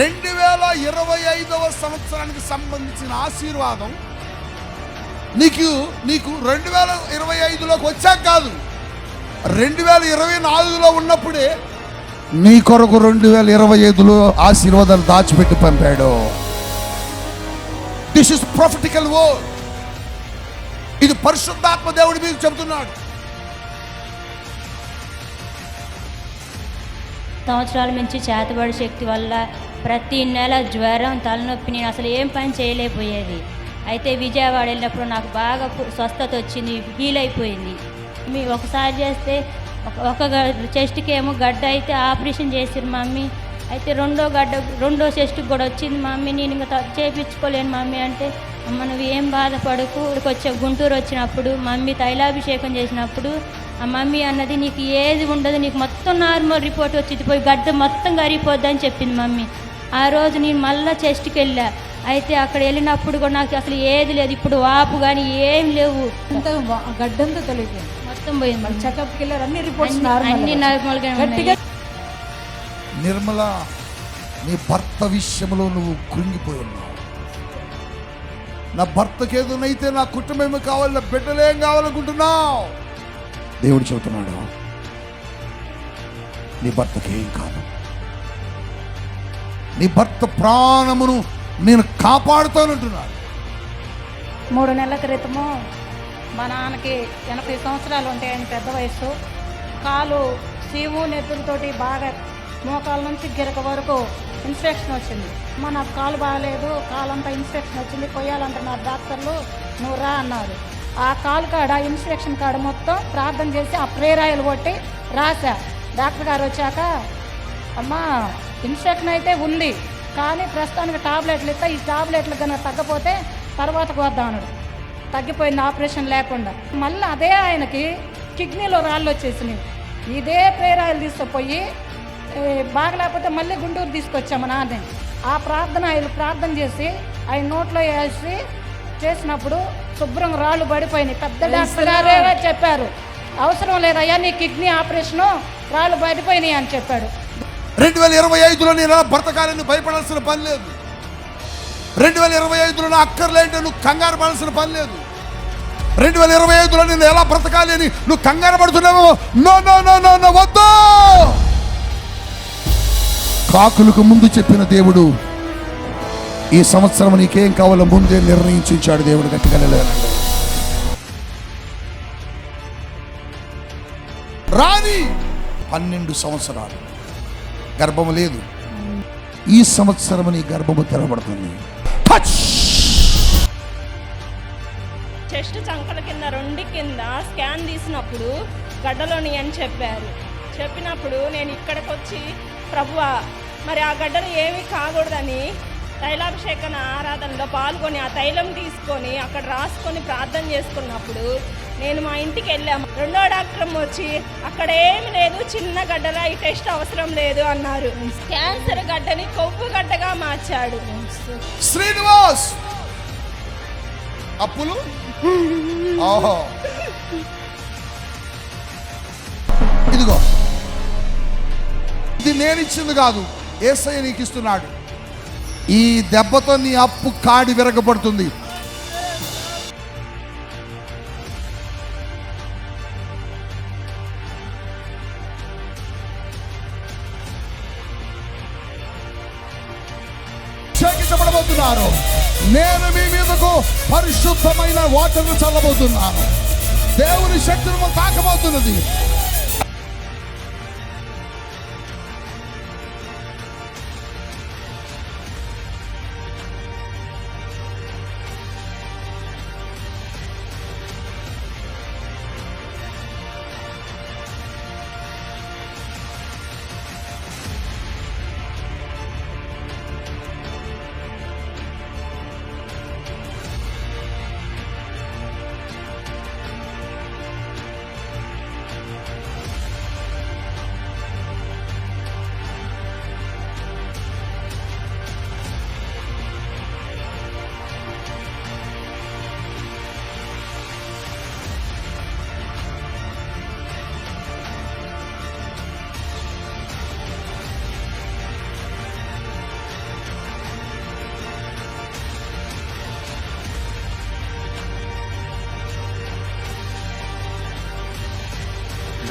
రెండు వేల ఇరవై ఐదవ సంవత్సరానికి సంబంధించిన ఆశీర్వాదం నీకు నీకు రెండు వేల ఇరవై ఐదులోకి వచ్చాక కాదు. రెండు వేల ఇరవై నాలుగులో ఉన్నప్పుడే నీ కొరకు రెండు వేల ఇరవై ఐదులో ఆశీర్వాదాలు దాచిపెట్టి పంపాడు. దిస్ ఇస్ ప్రొఫిటికల్ వర్డ్ ఇది పరిశుద్ధాత్మ దేవుడి మీకు చెబుతున్నాడు. సంవత్సరాల నుంచి చేతబడి శక్తి వల్ల ప్రతి నెల జ్వరం తలనొప్పి నేను అసలు ఏం పని చేయలేకపోయేది. అయితే విజయవాడ వెళ్ళినప్పుడు నాకు బాగా స్వస్థత వచ్చింది హీల్ అయిపోయింది. మీ ఒకసారి చేస్తే ఒక- ఒక చెస్ట్కి ఏమో గడ్డ అయితే ఆపరేషన్ చేసిరు మమ్మీ. అయితే రెండో గడ్డ రెండో చెస్ట్కి కూడా వచ్చింది మమ్మీ. నేను ఇంకా చేయించుకోలేను చేపించుకోలేను మమ్మీ అంటే అమ్మ నువ్వు ఏం బాధపడకు. ఇక్కడికి వచ్చే గుంటూరు వచ్చినప్పుడు మమ్మీ తైలాభిషేకం చేసినప్పుడు ఆ మమ్మీ అన్నది నీకు ఏది ఉండదు నీకు మొత్తం నార్మల్ రిపోర్ట్ వచ్చింది పోయి గడ్డ మొత్తం కరిగిపోద్ది అని చెప్పింది మమ్మీ. ఆ రోజు నేను మళ్ళీ చెస్ట్కి వెళ్ళా. అయితే అక్కడ వెళ్ళినప్పుడు కూడా నాకు అసలు ఏది లేదు. ఇప్పుడు వాపు కానీ ఏం లేవు. అంతా గడ్డంతా తొలగిపోయింది. మొత్తం పోయింది. చెకప్కి వెళ్ళారు. అన్ని రిపోర్ట్స్ అన్ని- నార్మల్గా నిర్మల నీ భర్త విషయంలో నువ్వు కృంగిపోయి ఉన్నావు. నా భర్తకి ఏదోనైతే నా కుటుంబం కావాలి నా బిడ్డలు ఏం కావాలనుకుంటున్నావు? దేవుడు చెబుతున్నాడు. నీ భర్తకి ఏం కాదు. నీ భర్త ప్రాణమును నేను కాపాడుతానంటున్నాడు. మూడు నెలల క్రితము మా నాన్నకి ఎనభై సంవత్సరాలు ఉంటాయి ఆయన పెద్ద వయసు కాలు సీము నెత్తులతోటి బాగా మోకాల నుంచి గిరక వరకు ఇన్ఫెక్షన్ వచ్చింది. మా నాకు కాలు బాగాలేదు కాలంతా ఇన్ఫెక్షన్ వచ్చింది కొయ్యాలంటున్నారు డాక్టర్లు. నువ్వు రా అన్నారు. ఆ కాలు కాడ ఇన్ఫెక్షన్ కాడ మొత్తం ప్రార్థన చేసి ఆ ప్రేరాయలు కొట్టి రాశా. డాక్టర్ గారు వచ్చాక అమ్మా ఇన్ఫెక్షన్ అయితే ఉంది. కానీ ప్రస్తుతానికి టాబ్లెట్లు ఇస్తా. ఈ టాబ్లెట్లు కనుక తగ్గపోతే తర్వాతకు వద్దాం అన్నాడు. తగ్గిపోయింది ఆపరేషన్ లేకుండా. మళ్ళీ అదే ఆయనకి కిడ్నీలో రాళ్ళు వచ్చేసినాయి. ఇదే ప్రేరాయలు తీసుకుపోయి బాగలేకపోతే మళ్ళీ గుంటూరు తీసుకొచ్చాము నాన్న ఆ ప్రార్థన ఆయన ప్రార్థన చేసి ఆయన నోట్లో వేసి చేసినప్పుడు శుభ్రంగా రాళ్ళు పడిపోయినాయి. పెద్ద డాక్టర్ గారే చెప్పారు. అవసరం లేదయ్యా నీ కిడ్నీ ఆపరేషను రాళ్ళు పడిపోయినాయి అని చెప్పాడు. రెండు వేల ఇరవై ఐదులో నేను ఎలా బ్రతకాలని భయపడాల్సిన పని లేదు. రెండు వేల ఇరవై ఐదులో నా అక్కర్లేంటే నువ్వు కంగారు పడాల్సిన పని లేదు. రెండు వేల ఇరవై ఐదులో నేను ఎలా బ్రతకాలి? అని నువ్వు కంగారు పడుతున్నావు no no no no no వద్దు! కాకులకు ముందు చెప్పిన దేవుడు ఈ సంవత్సరం నీకేం కావాలో ముందే నిర్ణయించాడు దేవుడు గట్టిగా రాని పన్నెండు సంవత్సరాలు. గర్భము లేదు. ఈ సంవత్సరం నీ గర్భము తెరబడుతుంది చెస్ట్ చంకల కింద రెండు కింద స్కాన్ తీసినప్పుడు గడ్డలోని అని చెప్పారు. చెప్పినప్పుడు నేను ఇక్కడికి వచ్చి ప్రభువా మరి ఆ గడ్డలు ఏమీ కాకూడదని తైలాభిషేకన ఆరాధనలో పాల్గొని ఆ తైలం తీసుకొని అక్కడ రాసుకొని ప్రార్థన చేసుకున్నప్పుడు నేను మా ఇంటికి వెళ్ళాము. రెండో డాక్టర్ వచ్చి అక్కడ ఏమి లేదు చిన్న గడ్డలా ఈ టెస్ట్ అవసరం లేదు అన్నారు. క్యాన్సర్ గడ్డని కొవ్వు గడ్డగా మార్చాడు. శ్రీనివాస్! అప్పులు? ఇదిగో. ఇది నేను ఇచ్చింది కాదు. ఏసయ్య నీకు ఇస్తున్నాడు ఈ దెబ్బతో నీ అప్పు కాడి విరగబడుతుంది. చల్లబోతున్నాను నేను మీ మీదకు పరిశుద్ధమైన వాటర్ను చల్లబోతున్నాను. దేవుని శక్తిని తాకబోతున్నది.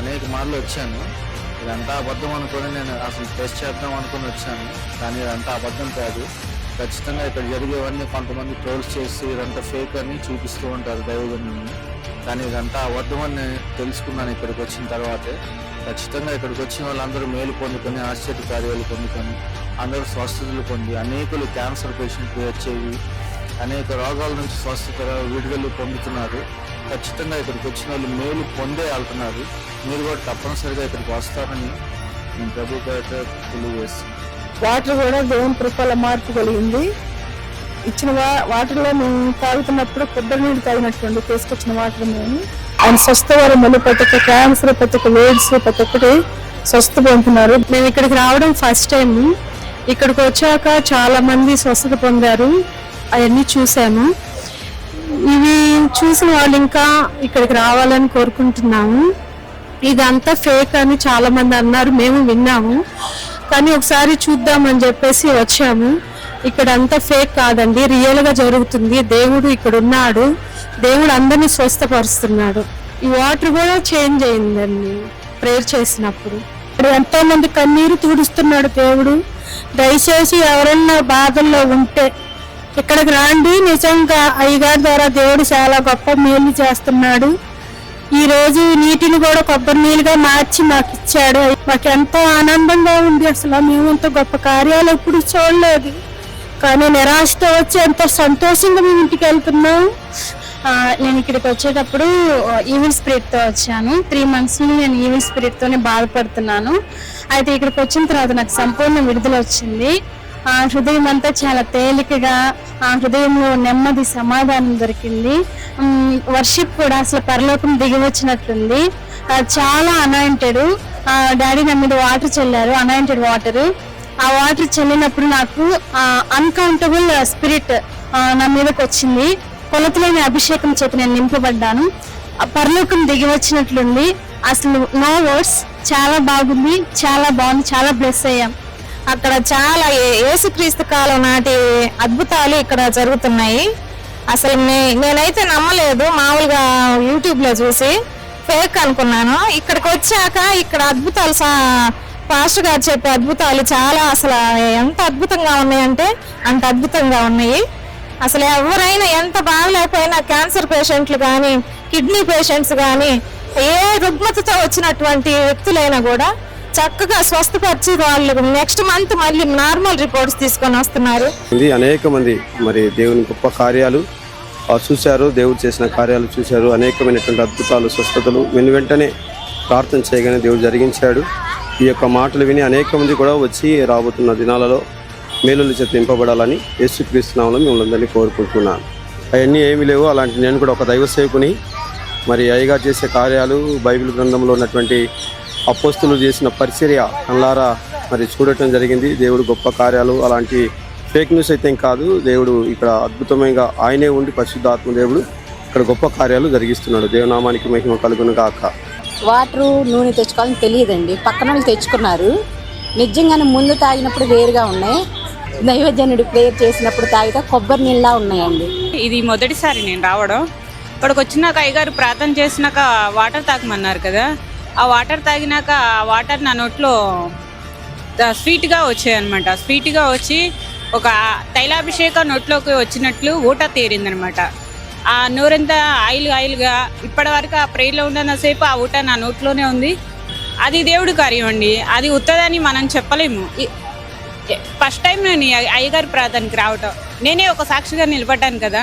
అనేక మార్లు వచ్చాను. ఇదంతా అబద్ధం అనుకుని నేను అసలు టెస్ట్ చేద్దాం అనుకుని వచ్చాను. కానీ ఇదంతా అబద్ధం కాదు. ఖచ్చితంగా ఇక్కడ జరిగేవన్నీ కొంతమంది ట్రోల్స్ చేసి ఇదంతా ఫేక్ అని చూపిస్తూ ఉంటారు దైవజనుని కానీ ఇదంతా అబద్ధం అని నేను తెలుసుకున్నాను ఇక్కడికి వచ్చిన తర్వాతే. ఖచ్చితంగా ఇక్కడికి వచ్చిన వాళ్ళందరూ మేలు పొందుకొని ఆశ్చర్య కార్యాలు పొందుకొని అందరూ స్వస్థతలు పొంది అనేకులు క్యాన్సర్ పేషెంట్లు వచ్చేవి అనేక రోగాల నుంచి స్వస్థత విడుదల పొందుతున్నారు. ఖచ్చితంగా ఇక్కడికి వచ్చిన వాళ్ళు మేలు పొందే వెళ్తున్నారు మీరు కూడా తప్పనిసరిగా ఇక్కడికి వస్తారని నేను ప్రభు పేరిట వాటర్ కూడా దేవుని కృపల మార్పు కలిగింది. ఇచ్చిన వాటర్లో మేము తాగుతున్నప్పుడు కొబ్బరి నీళ్ళు తాగినట్టు తీసుకొచ్చిన వాటర్ మేము. ఆయన స్వస్థ వరములు ప్రతి ఒక్క క్యాన్సర్ ప్రతి ఒక్క వేడ్స్ ప్రతి ఒక్కటి స్వస్థ పొందుతున్నారు. మేము ఇక్కడికి రావడం ఫస్ట్ టైం ఇక్కడికి వచ్చాక చాలా మంది స్వస్థత పొందారు. అవన్నీ చూసాము ఇవి చూసిన వాళ్ళు ఇంకా ఇక్కడికి రావాలని కోరుకుంటున్నాము. ఇదంతా ఫేక్ అని చాలా మంది అన్నారు మేము విన్నాము. కానీ ఒకసారి చూద్దామని చెప్పేసి వచ్చాము. ఇక్కడ అంతా ఫేక్ కాదండి రియల్గా జరుగుతుంది. దేవుడు ఇక్కడ ఉన్నాడు దేవుడు అందరినీ స్వస్థపరుస్తున్నాడు. ఈ వాటర్ కూడా చేంజ్ అయిందండి ప్రేయర్ చేసినప్పుడు. ఇప్పుడు ఎంతో మంది కన్నీరు తుడుస్తున్నాడు దేవుడు. దయచేసి ఎవరన్నా బాధల్లో ఉంటే ఇక్కడికి రాండి. నిజంగా అయ్యగారి ద్వారా దేవుడు చాలా గొప్ప మేలు చేస్తున్నాడు. ఈ రోజు నీటిని కూడా కొబ్బరి నీళ్ళుగా మార్చి మాకు ఇచ్చాడు. మాకు ఎంతో ఆనందంగా ఉంది అసలు. మేము ఇంత గొప్ప కార్యాలు ఎప్పుడు చూడలేదు. కానీ నిరాశతో వచ్చి ఎంతో సంతోషంగా మేము ఇంటికి వెళ్తున్నాం. నేను ఇక్కడికి వచ్చేటప్పుడు ఈవిల్ స్పిరిట్తో వచ్చాను. త్రీ మంత్స్ నుండి నేను ఈవిల్ స్పిరిట్తోనే బాధపడుతున్నాను. అయితే ఇక్కడికి వచ్చిన తర్వాత నాకు సంపూర్ణ విడుదల వచ్చింది. ఆ హృదయం అంతా చాలా తేలికగా ఆ హృదయంలో నెమ్మది సమాధానం దొరికింది. వర్షిప్ కూడా అసలు పరలోకం దిగి వచ్చినట్లుంది చాలా అనాయింటెడ్ డాడీ నా మీద వాటర్ చల్లారు అనాయింటెడ్ వాటర్ ఆ వాటర్ చల్లినప్పుడు నాకు అన్కౌంటబుల్ స్పిరిట్ నా మీదకి వచ్చింది. కొలతలేని అభిషేకం చేత నేను నింపబడ్డాను. ఆ పరలోకం దిగి వచ్చినట్లుంది. అసలు నో వర్డ్స్ చాలా బాగుంది చాలా బాగుంది చాలా బ్లెస్ అయ్యాం. అక్కడ చాలా ఏ- యేసుక్రీస్తు కాలం నాటి అద్భుతాలు ఇక్కడ జరుగుతున్నాయి. అసలు నే- నేనైతే నమ్మలేదు మామూలుగా యూట్యూబ్లో చూసి ఫేక్ అనుకున్నాను. ఇక్కడికి వచ్చాక ఇక్కడ అద్భుతాలు సా- పాస్టర్ గారు చెప్పే అద్భుతాలు చాలా అసలు ఎంత అద్భుతంగా ఉన్నాయంటే అంత అద్భుతంగా ఉన్నాయి. అసలు ఎవరైనా ఎంత బాగలేకపోయినా క్యాన్సర్ పేషెంట్లు కానీ కిడ్నీ పేషెంట్స్ కానీ ఏ రుగ్మతతో వచ్చినటువంటి వ్యక్తులైనా కూడా చక్కగా స్వస్థపరిచి వాళ్ళు నెక్స్ట్ మంత్ మళ్ళీ నార్మల్ రిపోర్ట్స్ తీసుకొని వస్తున్నారు. ఇది అనేక మంది మరి దేవుని గొప్ప కార్యాలు. చూశారు దేవుడు చేసిన కార్యాలు చూశారు. అనేకమైనటువంటి అద్భుతాలు స్వస్థతలు. వెను వెంటనే ప్రార్థన చేయగానే దేవుడు జరిగించాడు. ఈ యొక్క మాటలు విని అనేక మంది కూడా వచ్చి రాబోతున్న దినాలలో మేలులు చేత నింపబడాలని యేసుక్రీస్తునామలో మిమ్మల్ని కోరుకుంటున్నాను. అవన్నీ ఏమీ లేవు. అలాంటి నేను కూడా ఒక దైవ సేవకుని. మరి అయ్యగారు చేసే కార్యాలు బైబిల్ గ్రంథంలో ఉన్నటువంటి అపోస్తులు చేసిన పరిచర్య కళ్ళారా మరి చూడటం జరిగింది. దేవుడు గొప్ప కార్యాలు అలాంటి ఫేక్ న్యూస్ అయితే ఏం కాదు. దేవుడు ఇక్కడ అద్భుతమైన ఆయనే ఉండి పరిశుద్ధాత్మ దేవుడు ఇక్కడ గొప్ప కార్యాలు జరిగిస్తున్నాడు. దేవనామానికి మహిమ కలుగును గాక. వాటరు నూనె తెచ్చుకోవాలని తెలియదండి. పక్కన వాళ్ళు తెచ్చుకున్నారు. నిజంగానే ముందు తాగినప్పుడు వేరుగా ఉన్నాయి. దైవజనుడు ప్రేయర్ చేసినప్పుడు తాగితే కొబ్బరి నీళ్ళ ఉన్నాయండి. ఇది మొదటిసారి నేను రావడం. ఇక్కడికి వచ్చినాక అయ్యగారు ప్రార్థన చేసినాక వాటర్ తాగమన్నారు కదా. ఆ వాటర్ తాగినాక ఆ వాటర్ నా నోట్లో స్వీట్గా వచ్చాయన్నమాట. స్వీట్గా వచ్చి ఒక తైలాభిషేకం నోట్లోకి వచ్చినట్లు ఊట తేరిందనమాట ఆ నోరంతా ఆయిల్ ఆయిల్గా ఇప్పటి వరకు ఆ ప్రేయర్లో ఉన్నంతసేపు ఆ ఊట నా నోట్లోనే ఉంది. అది దేవుడి కార్యం అండి. అది ఉత్తదని మనం చెప్పలేము. ఫస్ట్ టైం నేను అయ్యగారి ప్రార్థనకి రావటం. నేనే ఒక సాక్షిగా నిలబడ్డాను కదా.